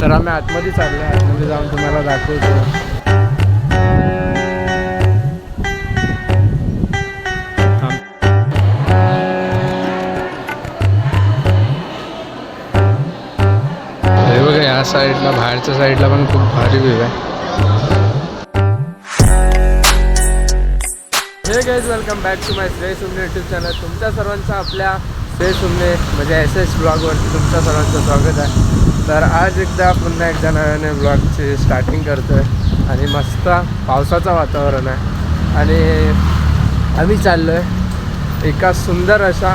तर आम्ही आतमध्ये चाललो आतमध्ये जाऊन तुम्हाला दाखवतो. या साईडला बाहेरच्या साईडला पण खूप भारी व्ह्यू आहे. Hey guys welcome back to my Shrey Sumne YouTube channel तुमच्या सर्वांचं आपल्या श्रेय सुमने म्हणजे एस एस ब्लॉगवरती तुमच्या सर्वांचं स्वागत आहे. तर आज एकदा पुन्हा एकदा नव्याने ब्लॉगची स्टार्टिंग करतो आहे आणि मस्त पावसाचं वातावरण आहे. आणि आम्ही चाललो आहे एका सुंदर अशा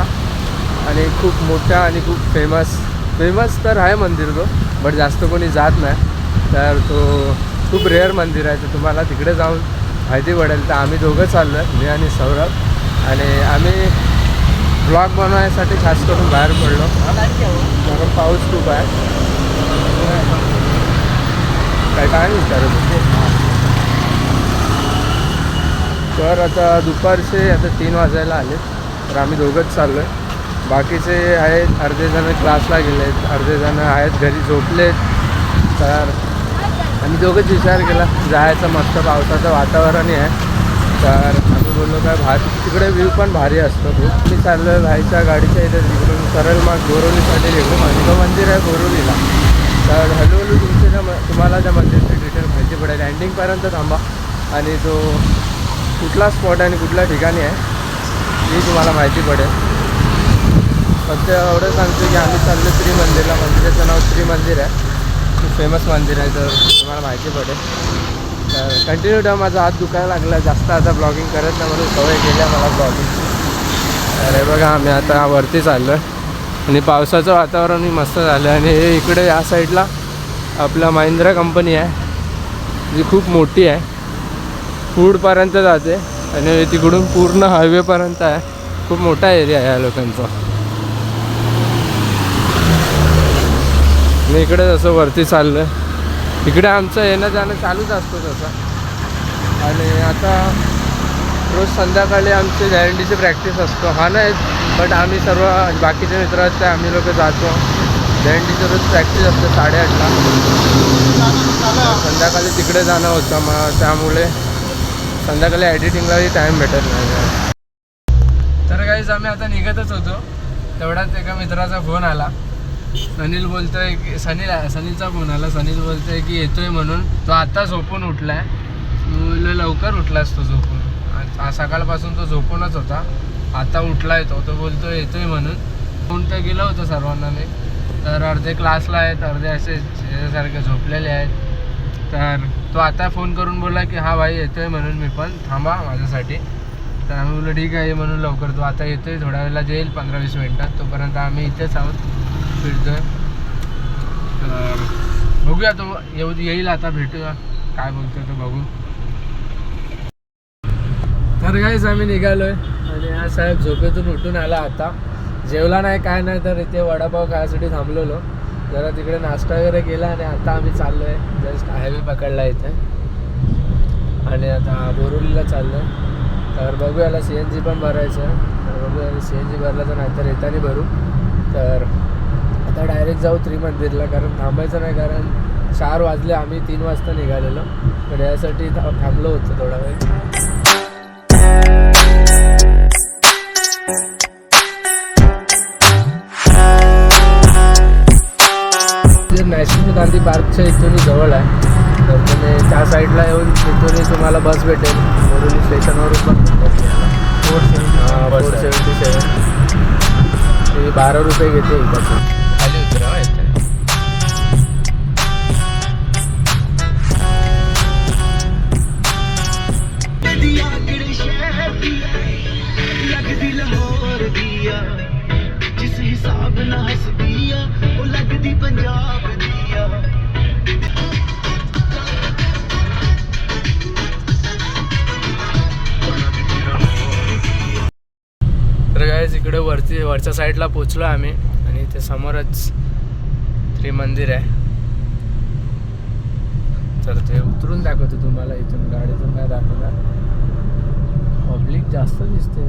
आणि खूप मोठ्या आणि खूप फेमस फेमस तर आहे मंदिर तो बट जास्त कोणी जात नाही. तर तो खूप रेअर मंदिर आहे. तर तुम्हाला तिकडे जाऊन माहिती पडेल. तर आम्ही दोघं चाललो आहे मी आणि सौरभ. आणि आम्ही ब्लॉग बनवण्यासाठी खास करून बाहेर पडलो. कारण पाऊस खूप आहे. काय काय विचारत तर आता दुपारचे आता तीन वाजायला आले. तर आम्ही दोघंच चाललो आहे बाकीचे आहेत अर्धे जण क्लासला गेले आहेत अर्धे जण आहेत घरी झोपलेत. तर आम्ही दोघंच विचार केला जायचं मस्त पावसाचं वातावरणही आहे. तर आम्ही बोललो काय भारी तिकडे व्ह्यू पण भारी असतो खूप मी चाललो आहे भाईच्या गाडीच्या इथे तिकडून सरळ मग बोरोलीसाठी निघू मंदिर आहे बोरोलीला तर हळूहळू तुमचे ज्या तुम्हाला त्या लँडिंगपर्यंत थांबा. आणि तो कुठला स्पॉट आहे आणि कुठल्या ठिकाणी आहे ही तुम्हाला माहिती पडेल. फक्त एवढं सांगतो की आम्ही चाललो श्री मंदिरला मंदिराचं नाव श्री मंदिर आहे. खूप फेमस मंदिर आहे तर तुम्हाला माहिती पडेल. तर कंटिन्यू ठेवा माझा हात दुखायला लागला. जास्त आता ब्लॉगिंग करत नाही म्हणून सवय केली आहे मला ब्लॉगिंगची अरे बघा आम्ही आता वरती चाललो आहे आणि पावसाचं वातावरण मस्त झालं. आणि हे इकडे या साईडला आपला महिंद्रा कंपनी आहे. जी खूप मोठी आहे. फूडपर्यंत जाते आणि तिकडून पूर्ण हायवेपर्यंत आहे. खूप मोठा एरिया आहे या लोकांचा. मी इकडे जसं वरती चाललं आहे इकडे आमचं येणं जाणं चालूच असतो तसं. आणि आता रोज संध्याकाळी आमची गॅरंटीची प्रॅक्टिस असतो. हा नाही बट आम्ही सर्व बाकीचे मित्र असते आम्ही लोक जातो. गॅरंटीची रोज प्रॅक्टिस असते साडेआठला. संध्याकाळी तिकडे जाणं होतं मग त्यामुळे संध्याकाळी एडिटिंगलाही टाईम भेटत नाही. तर काहीच आम्ही आता निघतच होतो. तेवढ्याच एका मित्राचा फोन आला. सनील बोलतोय की सनील सनीलचा फोन आला. सनील बोलतोय की येतोय म्हणून. तो आता झोपून उठलाय. बोललो लवकर उठलास तो झोपून. आज- आज सकाळपासून तो झोपूनच होता. आता उठलाय तो. तो बोलतो येतोय म्हणून. फोन तर गेलं होतं सर्वांना मी. तर अर्धे क्लासला आहेत अर्धे असे सारखे झोपलेले आहेत. तर तो आता फोन करून बोलला की हा भाई येतोय म्हणून मी पण. थांबा माझ्यासाठी. तर आम्ही बोललो ठीक आहे म्हणून लवकर तो आता येतोय. थोड्या वेळेला येईल पंधरा वीस मिनटात. तोपर्यंत आम्ही इथेच आहोत. फिरतोय. तर बघूया तो येऊ येईल आता भेटूया. काय बोलतोय तो बघू. तर काहीच आम्ही निघालोय. आणि हा साहेब झोपेतून उठून आला आता. जेवला नाही काय नाही तर इथे वडापाव खायसाठी थांबलेलो. जरा तिकडे नाश्ता वगैरे केला आणि आता आम्ही चाललो आहे जस्ट हायवे पकडला इथे. आणि आता बोरुलीला चाललो आहे तर बघू याला सी एन जी पण भरायचं आहे. तर बघूया सी एन जी भरला तर नाहीतर येताना भरू. तर आता डायरेक्ट जाऊ त्रिमंदिरला कारण थांबायचं नाही कारण चार वाजले आम्ही तीन वाजता निघालेलो. तर यासाठी थांबलो होतो थोडा वेळ. गांधी पार्कच्या इथून जवळ आहे. तर तुम्ही त्या साईडला येऊन तिथून तुम्हाला बस भेटेल. बोरुली स्टेशनवरून पण फोर सेवन्टी सेवन ती बारा रुपये घेते इकडचं इकडे वरती वरच्या साईडला पोचलो आम्ही. आणि इथे समोरच त्रिमंदिर आहे. तर ते उतरून दाखवतो तुम्हाला इथून. गाडीतून काय दाखवणार. पब्लिक जास्त दिसते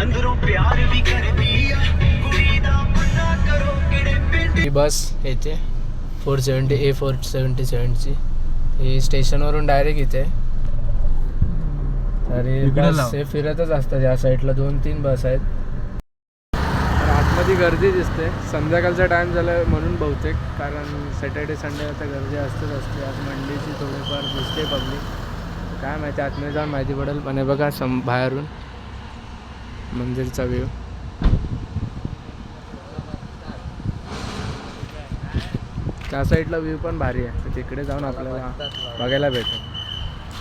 अंदरों प्यार भी कर दिया. कुड़ी दा मुन्ना करो किड़े पिंड. ही बस येते. Four seventy A four seventy सेवनची ही स्टेशनवरून डायरेक्ट इथे. तरी इकडे बस. हे फिरतच असतात. या साईडला दोन तीन बस आहेत. मध्ये गर्दी दिसते. संध्याकाळचा टाईम झाला म्हणून बहुतेक कारण सॅटर्डे संडे आता गर्दी असतेच असते. आज मंडेची थोडीफार दिसते पब्लिक काय माहिती आतमध्ये जाऊन माहिती पडेल. पण हे बघा सम बाहेरून. मंदिरचा व्ह्यू त्या साईडला व्ह्यू पण भारी आहे. तर तिकडे जाऊन आपल्याला बघायला भेटेल.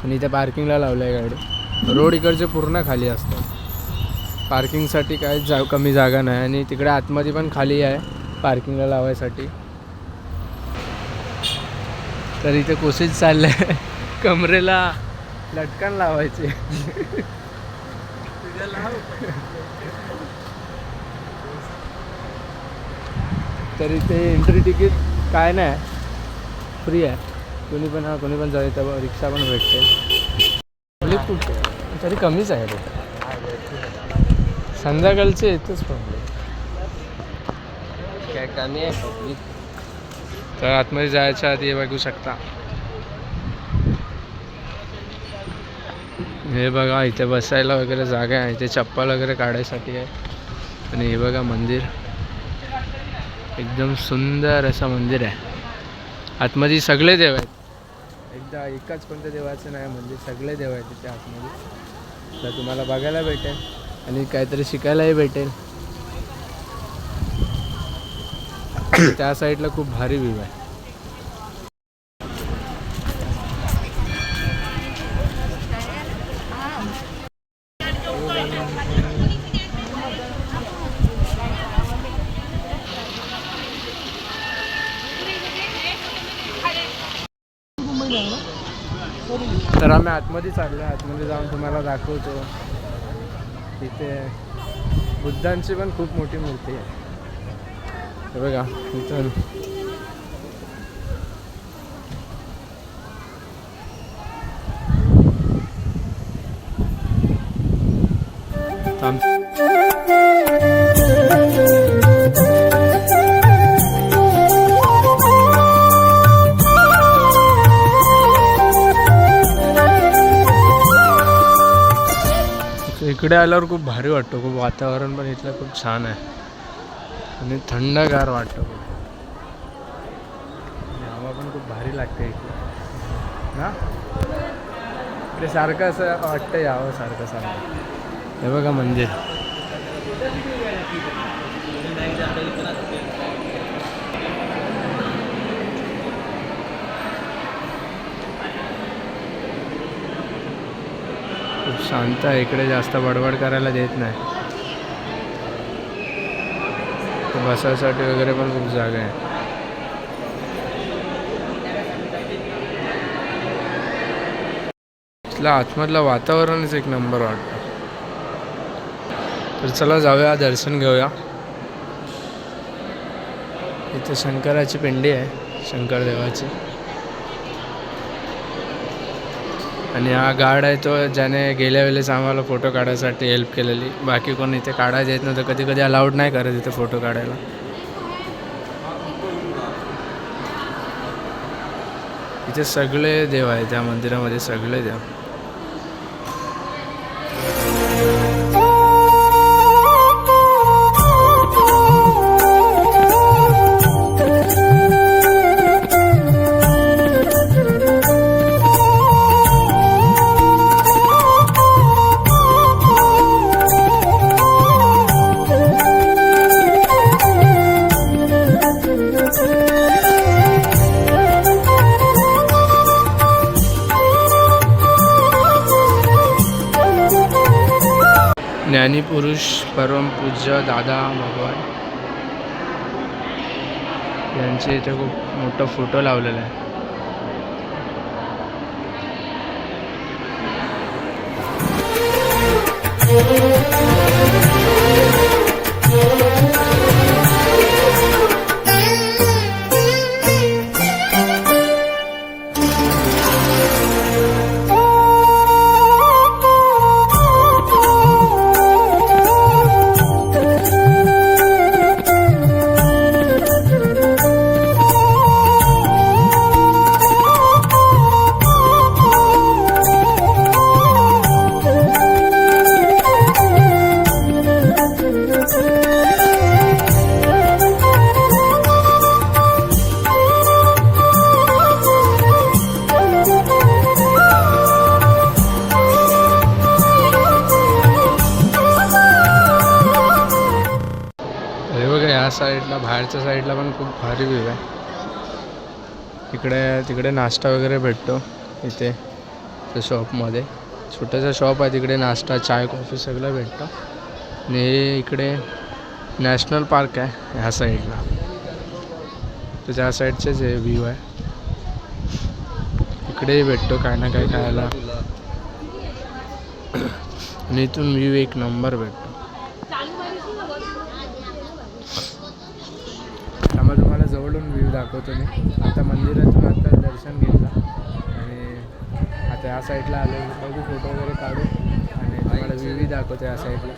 आणि इथे पार्किंगला लावलं आहे गाडी. रोड इकडचे पूर्ण खाली असतात. पार्किंगसाठी काय जा कमी जागा नाही आणि तिकडे आतमध्ये पण खाली आहे पार्किंगला लावायसाठी. तर इथे कोशिश चाललं आहे कमरेला लटकन लावायचे. तर इथे एंट्री तिकीट काय नाही. फ्री आहे. कोणी पण हा कोणी पण जाऊ इथं रिक्षा पण भेटते. खूप तरी कमीच आहे. रे संध्याकाळचे येतच पब्लिक काय कमी आहे तर आतमध्ये जायच्या आधी हे बघू शकता. हे बघा इथे बसायला वगैरे जागा आहे. इथे चप्पल वगैरे काढायसाठी आहे. आणि हे बघा मंदिर. एकदम सुंदर असं मंदिर आहे. आतमध्ये सगळे देव आहेत. एकदा एकाच कोणत्या देवाचं नाही मंदिर सगळे देव आहेत तिथे आतमध्ये. तर तुम्हाला बघायला भेटेल. आणि काहीतरी शिकायलाही भेटेल. त्या साईडला खूप भारी व्ह्यू आहे. तर आम्ही आतमध्ये चाललो आतमध्ये जाऊन तुम्हाला दाखवतो. तिथे बुद्धांची पण खूप मोठी मूर्ती आहे हे बघा इथून थांब. इकडे आल्यावर खूप भारी वाटतं खूप वातावरण पण इथलं खूप छान आहे. आणि थंडगार वाटतं खूप. हवा पण खूप भारी लागते इकडे. ना इकडे सारखं असं वाटतं यावं सारखं सारखं. हे बघा मंदिर. खूप शांत आहे इकडे जास्त बडबड करायला देत नाही. बसायसाठी वगैरे पण खूप जागा आहे. इथलं आतमधलं वातावरणच एक नंबर वाटतं. तर चला जाऊया दर्शन घेऊया. इथे शंकराची पिंडी आहे शंकर देवाची आणि हा गार्ड आहे तो ज्याने गेल्या वेळेस आम्हाला फोटो काढायसाठी हेल्प केलेली. बाकी कोण इथे काढायचं येत नव्हतं कधी कधी अलाउड नाही करत इथे फोटो काढायला. इथे सगळे देव आहे त्या मंदिरामध्ये सगळे देव. ज्ञानीपुरुष परमपूज्य दादा भगवान यांचे इथे खूप मोठा फोटो लावलेला आहे साईडला बाहेरच्या साईडला पण खूप भारी व्ह्यू आहे. इकडे तिकडे नाश्ता वगैरे भेटतो इथे त्या शॉपमध्ये. छोटंसं शॉप आहे तिकडे नाश्ता चाय कॉफी सगळं भेटतं. आणि हे इकडे नॅशनल पार्क आहे ह्या साईडला. तर त्या साईडचेच हे व्ह्यू आहे. इकडेही भेटतो काय ना काय खायला. आणि इथून व्ह्यू एक नंबर भेटतो त्यामुळे तुम्हाला जवळून व्ह्यू दाखवतो मी. आता मंदिरातून आता दर्शन घेतलं. आणि आता या साईडला आलो. बघू फोटो वगैरे काढू. आणि तुम्हाला व्ह्यूही दाखवतो या साईडला.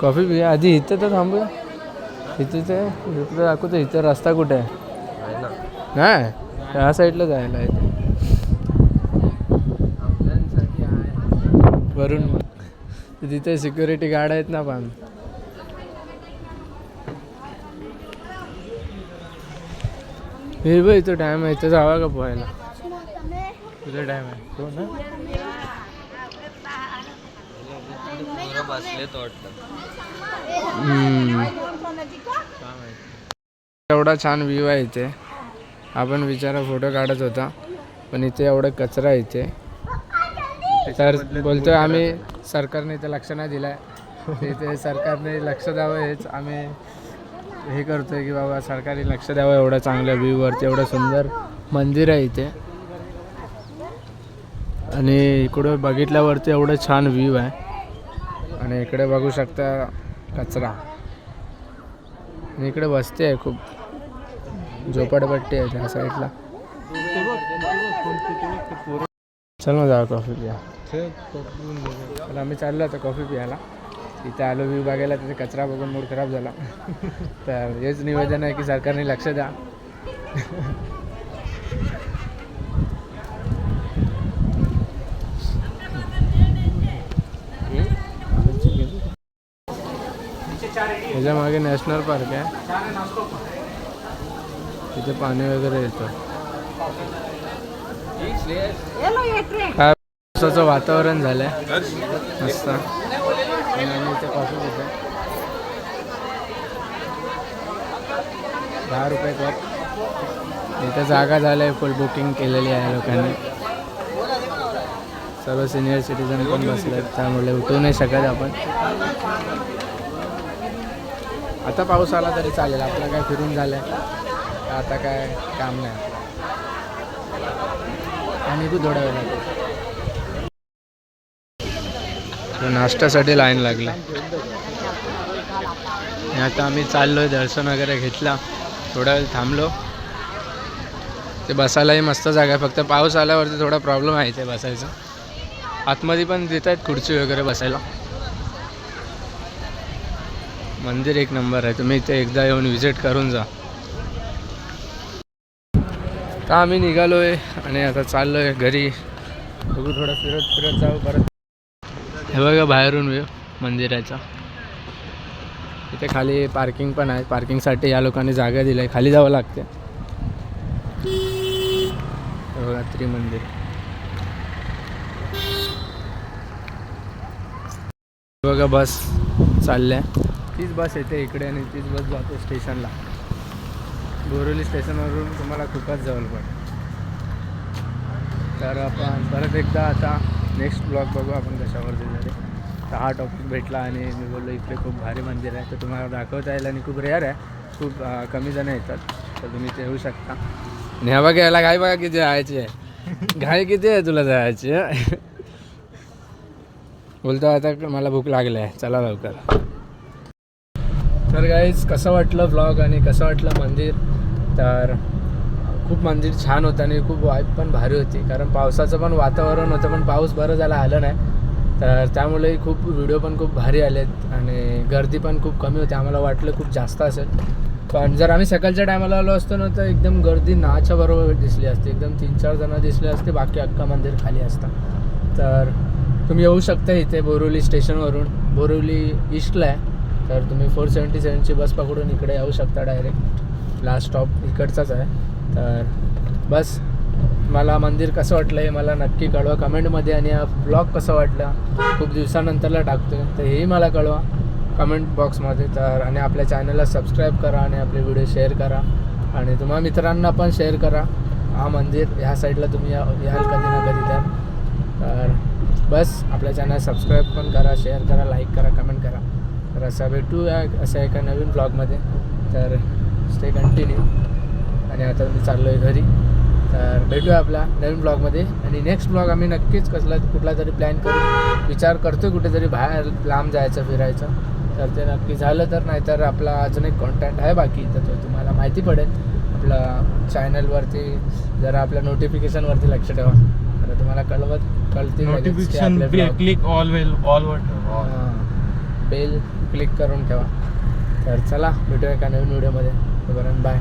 कॉफी पिऊया. आधी इथं तर थांबूया इथे ते इथं तर दाखवतो. इथं रस्ता कुठे आहे? नाही. त्या साईडला जायला आहे वरून तिथे सिक्युरिटी गार्ड आहेत ना पण. हे बघ इथं टाइम आहे इथं जावा का पोहायला तुझा टाइम आहे तो ना? एवढा छान व्ह्यू आहे इथे. आपण विचारा फोटो काढत होता पण इथे एवढा कचरा आहे इथे. तर बोलतोय आम्ही सरकारने इथे लक्ष नाही दिलं इथे सरकारने लक्ष द्यावं हेच आम्ही हे करतो आहे की बाबा सरकारी लक्ष द्यावं एवढं चांगल्या व्ह्यूवरती एवढं सुंदर मंदिर आहे इथे. आणि इकडं बघितल्यावरती एवढं छान व्ह्यू आहे. आणि इकडे बघू शकता कचरा. आणि इकडे वस्ती आहे खूप. झोपडपट्टी आहे त्या साईडला. चल मग जाऊ कॉफी प्या. तर आम्ही चाललो होतो कॉफी प्यायला. इथे आलो व्ह्यू बघायला तिथे कचरा बघून मूड खराब झाला. तर हेच निवेदन आहे की सरकारने लक्ष द्या. ह्याच्या मागे नॅशनल पार्क आहे. तिथे पाणी वगैरे येतं. काय पावसाचं वातावरण झालंय. मस्त. कॉफी दहा रुपये कप इथं जागा आहे फुल बुकिंग केलेली आहे लोकांनी. सर्व सिनियर सिटीजन पण बसले त्यामुळे उठू नाही शकत आपण. आता पाऊस आला तरी चालेल आपलं काय फिरून झालं आहे आता काय काम नाही. आणि तू थोड्या वेळात तर नाश्त्यासाठी लाईन लागली. आता आम्ही चाललो दर्शन वगैरे घेतला. थोडा वेळ थांबलो. ते बसायलाही मस्त जागा आहे. फक्त पाऊस आल्यावरती थोडा प्रॉब्लेम आहे ते बसायचा. आतमध्ये पण देत आहेत खुर्ची वगैरे बसायला. मंदिर एक नंबर आहे. तुम्ही इथे एकदा येऊन व्हिजिट करून जा. तर आम्ही निघालो आहे आणि आता चाललो आहे घरी. बघू थोडं फिरत फिरत जाऊ परत. हे बघा बाहेरून व्यू मंदिराचा. इथे खाली पार्किंग पण आहे. पार्किंगसाठी या लोकांनी जागा दिली आहे. खाली जावं लागते बघा त्रिमंदिर. बघा बस चालल्या. तीच बस येते इकडे आणि तीच बस जाते स्टेशनला. बोरिवली स्टेशनवरून तुम्हाला खूपच जवळ पडेल. तर आपण परत एकदा आता नेक्स्ट ब्लॉग बघू आपण कशावर तरी. तर हा टॉपिक भेटला आणि मी बोललो इकडे खूप भारी मंदिर आहे. तर तुम्हाला दाखवता येईल आणि खूप रेअर आहे. खूप कमी जण येतात. तर तुम्ही ते येऊ शकता. आणि हा बघा याला बघा किती जायची आहे. घाई किती आहे तुला जायची बोलतो आता मला भूक लागली आहे. चला लवकर. तर गाईज कसं वाटलं ब्लॉग आणि कसं वाटलं मंदिर? तर खूप मंदिर छान होतं आणि खूप वाईब पण भारी होती. कारण पावसाचं पण वातावरण होतं पण पाऊस बरं झाला आलं नाही. तर त्यामुळे खूप व्हिडिओ पण खूप भारी आलेत आणि गर्दी पण खूप कमी होती. आम्हाला वाटलं खूप जास्त असेल. पण जर आम्ही सकाळच्या टायमाला आलो असतो ना तर एकदम गर्दी नाच्या बरोबर दिसली असते. एकदम तीन चार जणं दिसले असते बाकी अख्खा मंदिर खाली असतं. तर तुम्ही येऊ शकता इथे बोरिवली स्टेशनवरून बोरिवली ईस्टला आहे. तर तुम्ही फोर सेवन्टी सेवनची बस पकडून इकडे येऊ शकता डायरेक्ट लास्ट स्टॉप इकडचाच आहे. तर बस मला मंदिर कसं वाटलं हे मला नक्की कळवा. कमेंटमध्ये आणि हा ब्लॉग कसं वाटला खूप दिवसानंतरला टाकतो आहे तर हेही मला कळवा कमेंट बॉक्समध्ये. तर आणि आपल्या चॅनलला सबस्क्राईब करा आणि आपले व्हिडिओ शेअर करा. आणि तुम्हा मित्रांना पण शेअर करा. हा मंदिर ह्या साईडला तुम्ही या याल कधी ना कधी तर. तर बस आपल्या चॅनल सबस्क्राईब पण करा शेअर करा लाईक करा कमेंट करा. तर असा भेटू या अशा एका नवीन ब्लॉगमध्ये. तर स्टे कंटिन्यू आणि आता मी चाललो आहे घरी. तर भेटूया आपल्या नवीन ब्लॉगमध्ये. आणि नेक्स्ट ब्लॉग आम्ही नक्कीच कसला कुठला तरी प्लॅन करू. विचार करतो कुठेतरी बाहेर लांब जायचं फिरायचं. तर ते नक्की झालं तर नाहीतर आपला अजून एक कॉन्टॅक्ट आहे बाकी. तर तो तुम्हाला माहिती पडेल. आपला चॅनलवरती जरा आपल्या नोटिफिकेशनवरती लक्ष ठेवा. तर तुम्हाला कळवत कळतील लगेच की नोटिफिकेशन आपले vlog. Click all well all bell click करून ठेवा. तर चला भेटूया एका नवीन व्हिडिओमध्ये तोपर्यंत बाय